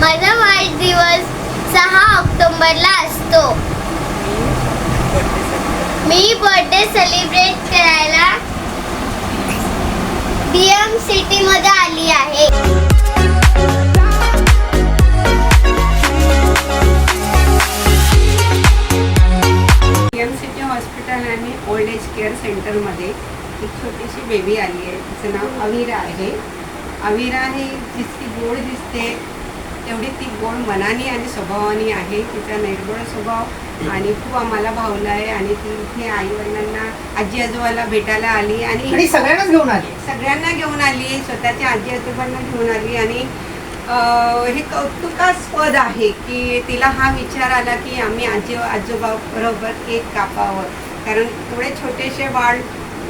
माझा वाढदिवस सहा ऑक्टोबरला असतो. मी बर्थडे सेलिब्रेट करायला बीएम सिटी मध्ये आली आहे. एम हॉस्पिटल आणि ओल्ड एज केअर सेंटरमध्ये एक छोटीशी बेबी आली आहे. तिचं नाव अविरा आहे. अविरा हे जितकी गोड दिसते तेवढी ती गोड मनाने आणि स्वभावाने आहे तिचा निर्गुण स्वभाव आणि खूप आम्हाला भावला आहे आणि ती इथे आईवडिलांना आजी आजोबाला भेटायला आली आणि सगळ्यांनाच घेऊन आले. सगळ्यांना घेऊन आली स्वतःच्या आजी आजोबांना घेऊन आली आणि हे कौतुकास्पद आहे की तिला हा विचार आला की आम्ही आजी आजोबा बरोबर केक कापावं. कारण थोडे छोटेसे बाळ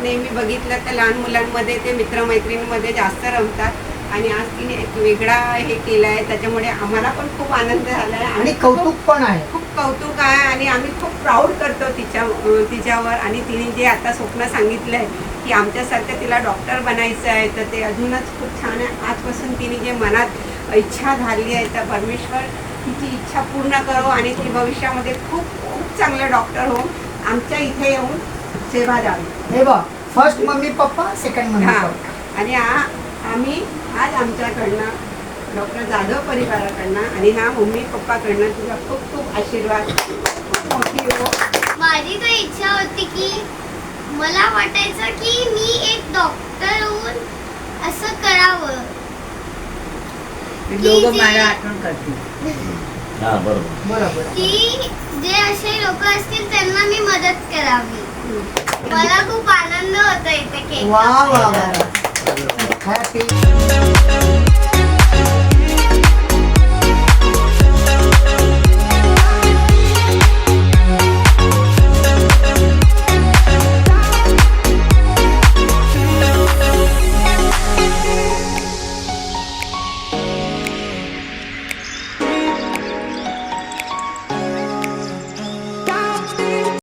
नेहमी बघितलं तर लहान मुलांमध्ये ते मित्रमैत्रिणींमध्ये जास्त रमतात. आणि आज तिने एक वेगळा हे केलं आहे त्याच्यामुळे आम्हाला पण खूप आनंद झाला आहे आणि कौतुक पण आहे. खूप कौतुक आहे आणि आम्ही खूप प्राऊड करतो तिच्या तिच्यावर. आणि तिने जे आता स्वप्न सांगितलं आहे की आमच्यासारखं तिला डॉक्टर बनायचं आहे तर ते अजूनच खूप छान आहे. आजपासून तिने जे मनात इच्छा झाली आहे तर परमेश्वर तिची इच्छा पूर्ण करो आणि ती भविष्यामध्ये खूप खूप चांगलं डॉक्टर हो आमच्या इथे येऊन सेवा द्यावी. हे बघ first mummy papa second mummy हां. आणि आम्ही आज आमच्याकडनं डॉक्टर जाधव परिवाराकडनं आणि ह्या मम्मी पप्पाकडनं तुझा खूप खूप आशीर्वाद. खूप मोठी हो. माझी तर इच्छा होती की मला वाटायचं की मी एक डॉक्टर होऊन असं करावं. दोघं मला आठवण करतील हा बरोबर. बरोबर. की जे असे लोक असतील त्यांना मी मदत करावी. मला खूप आनंद होतो इथे केक वा. वा. happy.